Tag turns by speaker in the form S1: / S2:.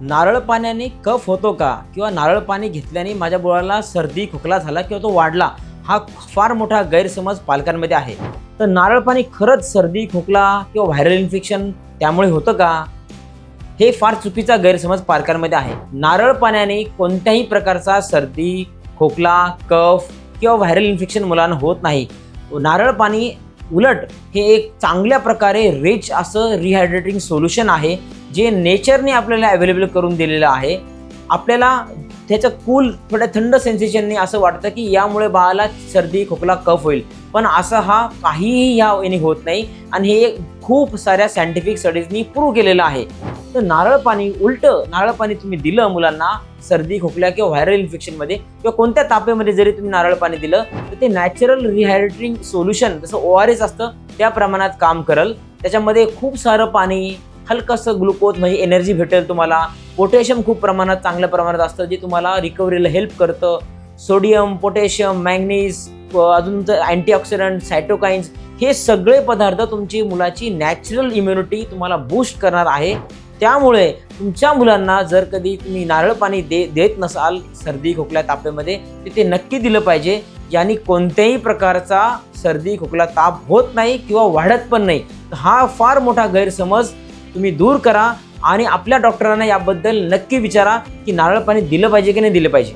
S1: नारळ पाण्याने कफ होतो का? किंवा नारळ पाणी घेतल्याने माझ्या मुलाला सर्दी खोकला झाला किंवा तो वाढला हा फार मोठा गैरसमज पालकांमध्ये आहे. तर नारळ पाणी खरंच सर्दी खोकला किंवा व्हायरल इन्फेक्शन त्यामुळे होतं का? हे फार चुकीचा गैरसमज पालकांमध्ये आहे. नारळ पाण्याने कोणत्याही प्रकारचा सर्दी खोकला कफ किंवा व्हायरल इन्फेक्शन मुलांना होत नाही. नारळ पाणी उलट हे एक चांगल्या प्रकारे रिच असं रिहायड्रेटिंग सोल्युशन आहे जे नेचरने आपल्याला अवेलेबल करून दिलेलं आहे. आपल्याला त्याचं कूल थोड्या थंड सेन्सेशनने असं वाटतं की यामुळे बाळाला सर्दी खोकला कफ होईल. पण असं हा काहीही या याने होत नाही. आणि हे खूप साऱ्या सायंटिफिक स्टडीजनी प्रूव्ह केलेलं आहे. तर नारळ पाणी उलट नारळ पाणी तुम्ही दिलं मुलांना सर्दी खोकल्या किंवा व्हायरल इन्फेक्शनमध्ये किंवा कोणत्या तापेमध्ये जरी तुम्ही नारळ पाणी दिलं तर ते नॅचरल रिहायड्रेटिंग सोल्युशन जसं ओ आर एस असतं त्या प्रमाणात काम करल. त्याच्यामध्ये खूप सारं पाणी हलकंसं ग्लुकोज म्हणजे एनर्जी भेटेल तुम्हाला. पोटॅशियम खूप प्रमाणात चांगल्या प्रमाणात असतं जे तुम्हाला रिकव्हरीला हेल्प करतं. सोडियम पोटॅशियम मॅग्नीज अजून अँटीऑक्सिडंट सायटोकाइन्स हे सगळे पदार्थ तुमची मुलाची नॅचरल इम्युनिटी तुम्हाला बूस्ट करणार आहे. त्यामुळे तुमच्या मुलांना जर कधी तुम्ही नारळ पाणी दे देत नसाल सर्दी खोकल्या तापेमध्ये तर ते नक्की दिलं पाहिजे. याने कोणत्याही प्रकारचा सर्दी खोकला ताप होत नाही किंवा वाढत पण नाही. हा फार मोठा गैरसमज तुम्ही दूर करा आणि आपल्या डॉक्टरांना याबद्दल नक्की विचारा की नारळ पाणी दिलं पाहिजे की नाही दिलं पाहिजे.